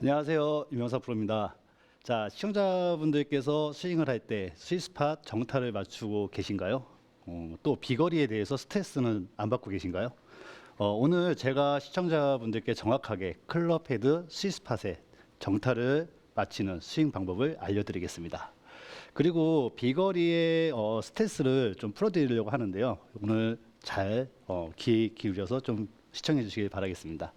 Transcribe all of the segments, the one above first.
안녕하세요. 유명사 프로입니다. 자, 시청자분들께서 스윙을 할 때 스위스팟 정타를 맞추고 계신가요? 어, 또 비거리에 대해서 스트레스는 안 받고 계신가요? 어, 오늘 제가 시청자분들께 정확하게 클럽 헤드 스위스팟의 정타를 맞히는 스윙 방법을 알려드리겠습니다. 그리고 비거리의 어, 스트레스를 좀 풀어드리려고 하는데요. 오늘 잘 어, 귀 기울여서 좀 시청해 주시길 바라겠습니다.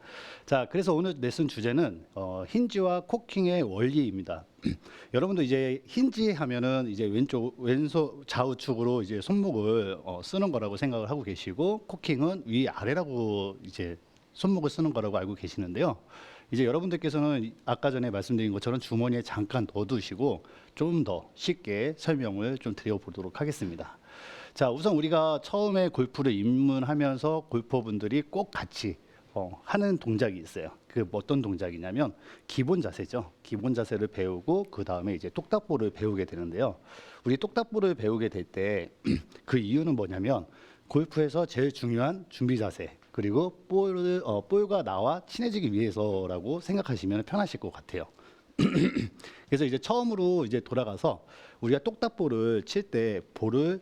자, 그래서 오늘 레슨 주제는 어, 힌지와 코킹의 원리입니다. 여러분도 이제 힌지 하면은 이제 왼쪽 왼손 좌우측으로 이제 손목을 어, 쓰는 거라고 생각을 하고 계시고 코킹은 위 아래라고 이제 손목을 쓰는 거라고 알고 계시는데요. 이제 여러분들께서는 아까 전에 말씀드린 것처럼 주머니에 잠깐 넣어두시고 좀 더 쉽게 설명을 좀 드려보도록 하겠습니다. 자, 우선 우리가 처음에 골프를 입문하면서 골퍼분들이 꼭 같이 어, 하는 동작이 있어요. 그 어떤 동작이냐면 기본 자세죠. 기본 자세를 배우고 그 다음에 이제 똑딱볼을 배우게 되는데요. 우리 똑딱볼을 배우게 될 때 그 이유는 뭐냐면 골프에서 제일 중요한 준비 자세 그리고 볼을 어, 볼과 나와 친해지기 위해서라고 생각하시면 편하실 것 같아요. 그래서 이제 처음으로 이제 돌아가서 우리가 똑딱볼을 칠 때 볼을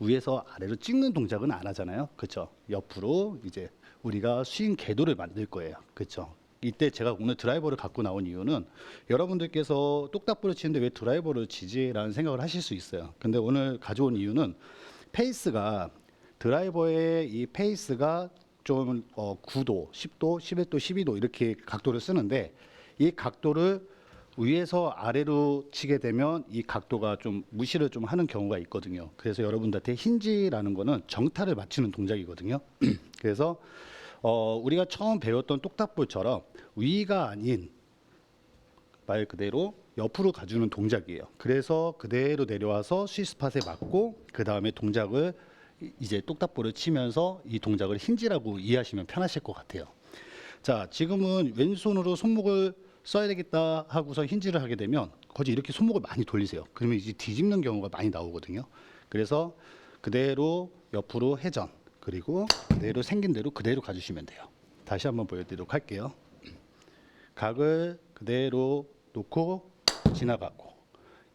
위에서 아래로 찍는 동작은 안 하잖아요. 그렇죠? 옆으로 이제 우리가 스윙 궤도를 만들 거예요. 그렇죠? 이때 제가 오늘 드라이버를 갖고 나온 이유는 여러분들께서 똑딱볼을 치는데 왜 드라이버를 치지라는 생각을 하실 수 있어요. 근데 오늘 가져온 이유는 페이스가 드라이버의 이 페이스가 좀 어, 9도, 10도, 11도, 12도 이렇게 각도를 쓰는데 이 각도를 위에서 아래로 치게 되면 이 각도가 좀 무시를 좀 하는 경우가 있거든요. 그래서 여러분들한테 힌지라는 거는 정타를 맞추는 동작이거든요. 그래서 어, 우리가 처음 배웠던 똑딱볼처럼 위가 아닌 말 그대로 옆으로 가주는 동작이에요. 그래서 그대로 내려와서 스위스팟에 맞고 그 다음에 동작을 이- 이제 똑딱볼을 치면서 이 동작을 힌지라고 이해하시면 편하실 것 같아요. 자, 지금은 왼손으로 손목을 써야 되겠다 하고서 힌지를 하게 되면 거지 이렇게 손목을 많이 돌리세요. 그러면 이제 뒤집는 경우가 많이 나오거든요. 그래서 그대로 옆으로 회전 그리고 그대로 생긴 대로 그대로 가주시면 돼요. 다시 한번 보여드리도록 할게요. 각을 그대로 놓고 지나가고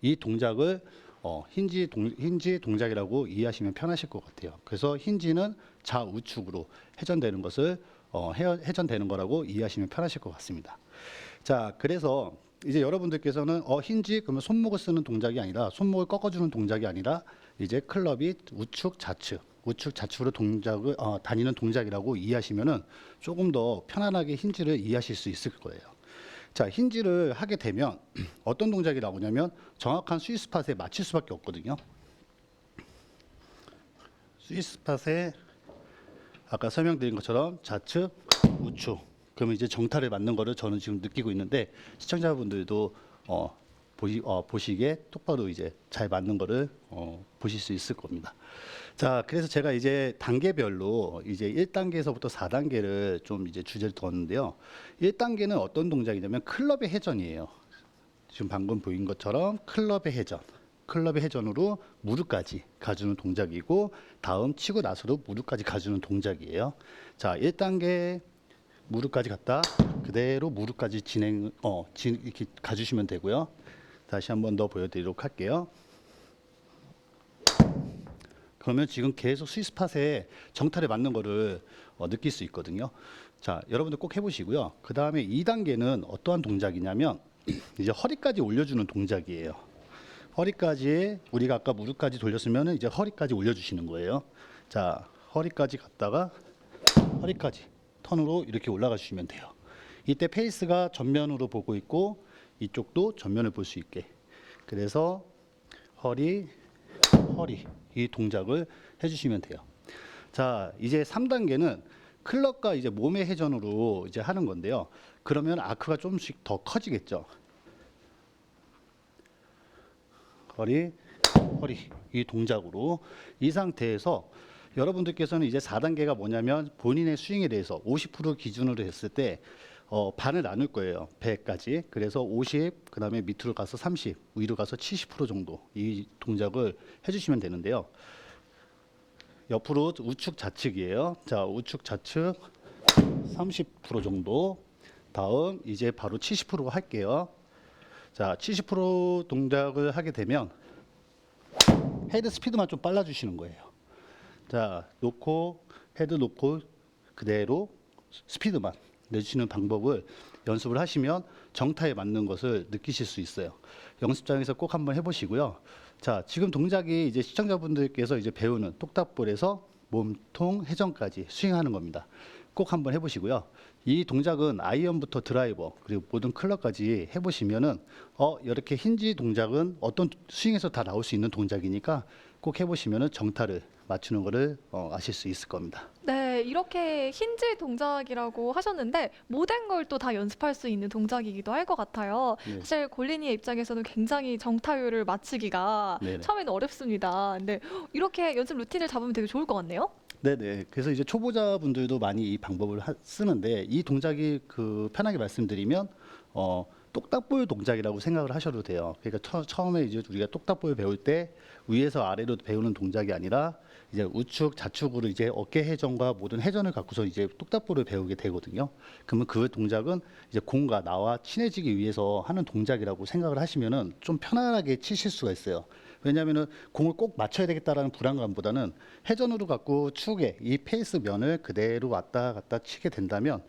이 동작을 어, 힌지 동, 힌지 동작이라고 이해하시면 편하실 것 같아요. 그래서 힌지는 좌우측으로 회전되는 것을 어, 해, 회전되는 거라고 이해하시면 편하실 것 같습니다. 자, 그래서 이제 여러분들께서는 어 힌지 그러면 손목을 쓰는 동작이 아니라 손목을 꺾어주는 동작이 아니라 이제 클럽이 우측 좌측 우측 좌측으로 동작을 어, 다니는 동작이라고 이해하시면은 조금 더 편안하게 힌지를 이해하실 수 있을 거예요. 자, 힌지를 하게 되면 어떤 동작이 나오냐면 정확한 스위스팟에 맞출 수밖에 없거든요. 스위스팟에 아까 설명드린 것처럼 좌측, 우측. 그러면 이제 정타를 맞는 거를 저는 지금 느끼고 있는데 시청자분들도 어, 보시, 어, 보시기에 똑바로 이제 잘 맞는 거를 어, 보실 수 있을 겁니다. 자, 그래서 제가 이제 단계별로 이제 1단계에서부터 4단계를 좀 이제 주제를 뒀는데요. 1단계는 어떤 동작이냐면 클럽의 회전이에요. 지금 방금 보인 것처럼 클럽의 회전. 클럽의 회전으로 무릎까지 가주는 동작이고 다음 치고 나서도 무릎까지 가주는 동작이에요. 자, 1단계 무릎까지 갔다 그대로 무릎까지 진행 어 진, 이렇게 가주시면 되고요. 다시 한번 더 보여드리도록 할게요. 그러면 지금 계속 스위스팟에 정타를 맞는 거를 어, 느낄 수 있거든요. 자, 여러분들 꼭 해보시고요. 그 다음에 2단계는 어떠한 동작이냐면 이제 허리까지 올려주는 동작이에요. 허리까지 우리가 아까 무릎까지 돌렸으면 이제 허리까지 올려주시는 거예요. 자, 허리까지 갔다가 허리까지 턴으로 이렇게 올라가 주시면 돼요. 이때 페이스가 전면으로 보고 있고 이쪽도 전면을 볼 수 있게. 그래서 허리, 허리 이 동작을 해주시면 돼요. 자, 이제 3단계는 클럽과 이제 몸의 회전으로 이제 하는 건데요. 그러면 아크가 조금씩 더 커지겠죠. 허리, 허리 이 동작으로 이 상태에서 여러분들께서는 이제 4단계가 뭐냐면 본인의 스윙에 대해서 50% 기준으로 했을 때 어, 반을 나눌 거예요. 100까지. 그래서 50, 그 다음에 밑으로 가서 30, 위로 가서 70% 정도 이 동작을 해주시면 되는데요. 옆으로 우측 좌측이에요. 자, 우측 좌측 30% 정도 다음 이제 바로 70% 할게요. 자, 70% 동작을 하게 되면 헤드 스피드만 좀 빨라 주시는 거예요. 자, 놓고 헤드 놓고 그대로 스피드만 내주시는 방법을 연습을 하시면 정타에 맞는 것을 느끼실 수 있어요. 연습장에서 꼭 한번 해보시고요. 자, 지금 동작이 이제 시청자분들께서 이제 배우는 똑딱볼에서 몸통 회전까지 스윙하는 겁니다. 꼭 한번 해보시고요. 이 동작은 아이언부터 드라이버 그리고 모든 클럽까지 해보시면은 어 이렇게 힌지 동작은 어떤 스윙에서 다 나올 수 있는 동작이니까 꼭 해보시면은 정타를 맞추는 거를 어, 아실 수 있을 겁니다. 네, 이렇게 힌지 동작이라고 하셨는데 모든 걸 또 다 연습할 수 있는 동작이기도 할 것 같아요. 네. 사실 골린이의 입장에서는 굉장히 정타율을 맞추기가 네네. 처음에는 어렵습니다. 근데 이렇게 연습 루틴을 잡으면 되게 좋을 것 같네요. 네네. 그래서 이제 초보자분들도 많이 이 방법을 하- 쓰는데 이 동작이 그 편하게 말씀드리면 어 똑딱볼 동작이라고 생각을 하셔도 돼요. 그러니까 처, 처음에 이제 우리가 똑딱볼 배울 때 위에서 아래로 배우는 동작이 아니라 이제 우측 좌측으로 이제 어깨 회전과 모든 회전을 갖고서 이제 똑딱볼을 배우게 되거든요. 그러면 그 동작은 이제 공과 나와 친해지기 위해서 하는 동작이라고 생각을 하시면은 좀 편안하게 치실 수가 있어요. 왜냐하면은 공을 꼭 맞춰야 되겠다라는 불안감보다는 회전으로 갖고 축에 이 페이스 면을 그대로 왔다 갔다 치게 된다면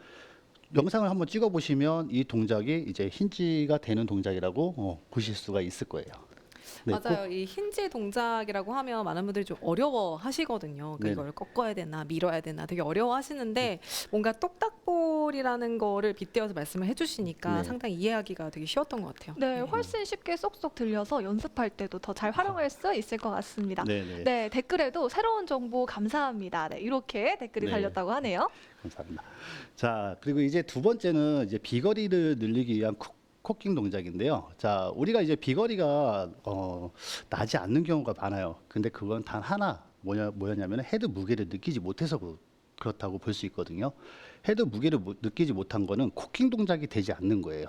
영상을 한번 찍어 보시면 이 동작이 이제 힌지가 되는 동작이라고 어, 보실 수가 있을 거예요. 네, 맞아요. 이 힌지 동작이라고 하면 많은 분들이 좀 어려워 하시거든요. 그 네네. 이걸 꺾어야 되나 밀어야 되나 되게 어려워 하시는데 뭔가 똑딱볼이라는 거를 빗대어서 말씀을 해주시니까 네. 상당히 이해하기가 되게 쉬웠던 것 같아요. 네, 훨씬 쉽게 쏙쏙 들려서 연습할 때도 더 잘 활용할 수 있을 것 같습니다. 네, 네. 네, 댓글에도 새로운 정보 감사합니다. 네, 이렇게 댓글이 네. 달렸다고 하네요. 감사합니다. 자, 그리고 이제 두 번째는 이제 비거리를 늘리기 위한 코, 코킹 동작인데요. 자, 우리가 이제 비거리가 어, 나지 않는 경우가 많아요. 근데 그건 단 하나 뭐냐 뭐였냐면 헤드 무게를 느끼지 못해서 그- 그렇다고 볼 수 있거든요. 헤드 무게를 못- 느끼지 못한 거는 코킹 동작이 되지 않는 거예요.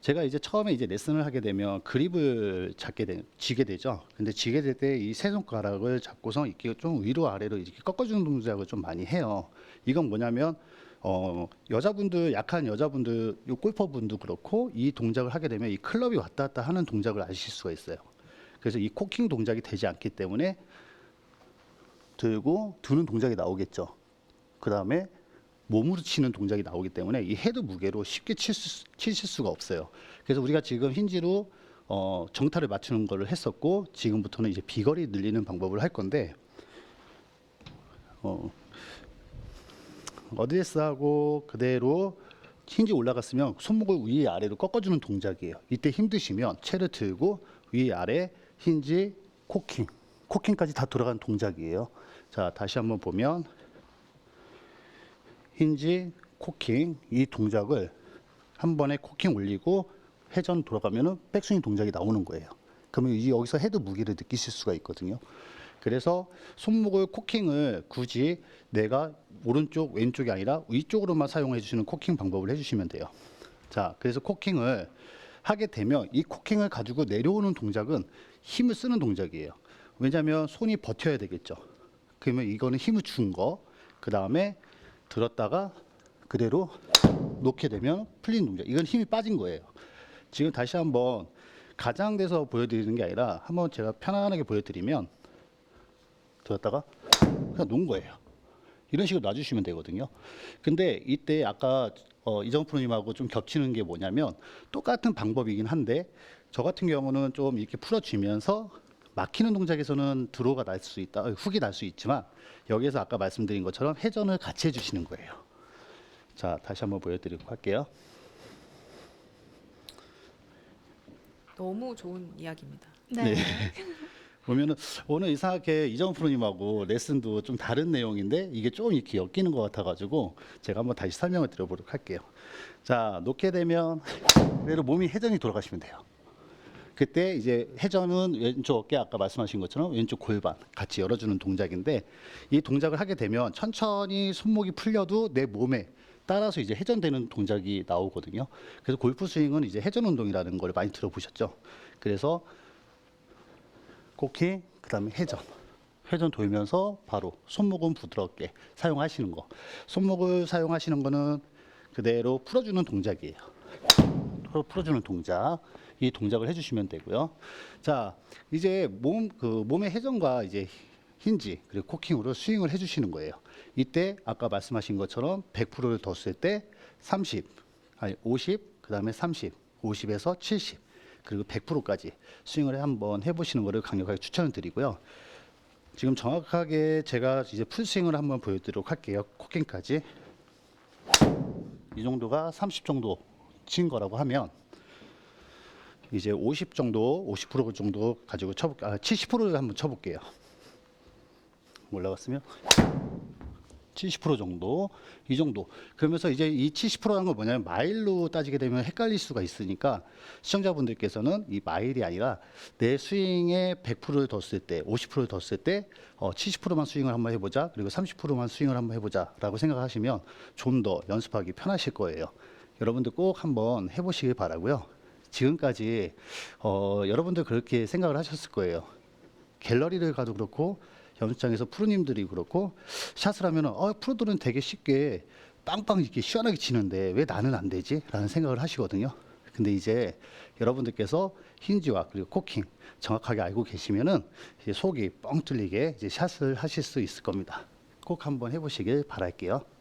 제가 이제 처음에 이제 레슨을 하게 되면 그립을 잡게 되, 쥐게 되죠. 근데 쥐게 될 때 이 세 손가락을 잡고서 이렇게 좀 위로 아래로 이렇게 꺾어주는 동작을 좀 많이 해요. 이건 뭐냐면 어, 여자분들 약한 여자분들 요 골퍼분도 그렇고 이 동작을 하게 되면 이 클럽이 왔다 갔다 하는 동작을 아실 수가 있어요. 그래서 이 코킹 동작이 되지 않기 때문에 들고 두는 동작이 나오겠죠. 그 다음에 몸으로 치는 동작이 나오기 때문에 이 헤드 무게로 쉽게 칠 수, 치실 수가 없어요. 그래서 우리가 지금 힌지로 어, 정타를 맞추는 거를 했었고 지금부터는 이제 비거리 늘리는 방법을 할 건데 어, 어드레스하고 그대로 힌지 올라갔으면 손목을 위 아래로 꺾어주는 동작이에요. 이때 힘드시면 채를 들고 위 아래 힌지 코킹 코킹까지 다 돌아가는 동작이에요. 자 다시 한번 보면 힌지 코킹 이 동작을 한 번에 코킹 올리고 회전 돌아가면은 백스윙 동작이 나오는 거예요. 그러면 이 여기서 헤드 무게를 느끼실 수가 있거든요. 그래서 손목을 코킹을 굳이 내가 오른쪽 왼쪽이 아니라 위쪽으로만 사용해 주시는 코킹 방법을 해주시면 돼요. 자, 그래서 코킹을 하게 되면 이 코킹을 가지고 내려오는 동작은 힘을 쓰는 동작이에요. 왜냐하면 손이 버텨야 되겠죠. 그러면 이거는 힘을 준 거, 그 다음에 들었다가 그대로 놓게 되면 풀린 동작. 이건 힘이 빠진 거예요. 지금 다시 한번 가장돼서 보여드리는 게 아니라 한번 제가 편안하게 보여드리면 들었다가 그냥 놓은 거예요. 이런 식으로 놔주시면 되거든요. 근데 이때 아까 어, 이정 프로님하고 좀 겹치는 게 뭐냐면 똑같은 방법이긴 한데 저 같은 경우는 좀 이렇게 풀어주면서 막히는 동작에서는 드로우가 날 수 있다, 어, 훅이 날 수 있지만 여기에서 아까 말씀드린 것처럼 회전을 같이 해주시는 거예요. 자, 다시 한번 보여드리고 할게요. 너무 좋은 이야기입니다. 네. 네. 보면은 오늘 이상하게 이정 프로님하고 레슨도 좀 다른 내용인데 이게 좀 이렇게 엮이는 것 같아가지고 제가 한번 다시 설명을 드려보도록 할게요. 자 놓게 되면 그대로 몸이 회전이 돌아가시면 돼요. 그때 이제 회전은 왼쪽 어깨 아까 말씀하신 것처럼 왼쪽 골반 같이 열어주는 동작인데 이 동작을 하게 되면 천천히 손목이 풀려도 내 몸에 따라서 이제 회전되는 동작이 나오거든요. 그래서 골프 스윙은 이제 회전 운동이라는 걸 많이 들어보셨죠. 그래서 코킹 그 다음에 회전 회전 돌면서 바로 손목은 부드럽게 사용하시는 거 손목을 사용하시는 거는 그대로 풀어주는 동작이에요. 풀어- 풀어주는 동작. 이 동작을 해주시면 되고요. 자, 이제 몸, 그 몸의 회전과 이제 힌지 그리고 코킹으로 스윙을 해주시는 거예요. 이때 아까 말씀하신 것처럼 100%를 뒀을 때 30, 아니 50, 그 다음에 30, 50에서 70, 그리고 100%까지 스윙을 한번 해보시는 것을 강력하게 추천을 드리고요. 지금 정확하게 제가 이제 풀스윙을 한번 보여드리도록 할게요. 코킹까지. 이 정도가 30 정도 친 거라고 하면 이제 50 정도, 50% 정도 가지고 쳐볼, 아, 70%를 한번 쳐볼게요. 올라갔으면 70% 정도, 이 정도. 그러면서 이제 이 70%라는 건 뭐냐면 마일로 따지게 되면 헷갈릴 수가 있으니까 시청자분들께서는 이 마일이 아니라 내 스윙에 100%를 뒀을 때, 50%를 뒀을 때 어, 70%만 스윙을 한번 해보자, 그리고 30%만 스윙을 한번 해보자라고 생각하시면 좀 더 연습하기 편하실 거예요. 여러분들 꼭 한번 해보시길 바라고요. 지금까지 어, 여러분들 그렇게 생각을 하셨을 거예요. 갤러리를 가도 그렇고 연습장에서 프로님들이 그렇고 샷을 하면은 어, 프로들은 되게 쉽게 빵빵 이렇게 시원하게 치는데 왜 나는 안 되지? 라는 생각을 하시거든요. 근데 이제 여러분들께서 힌지와 그리고 코킹 정확하게 알고 계시면은 속이 뻥 뚫리게 이제 샷을 하실 수 있을 겁니다. 꼭 한번 해보시길 바랄게요.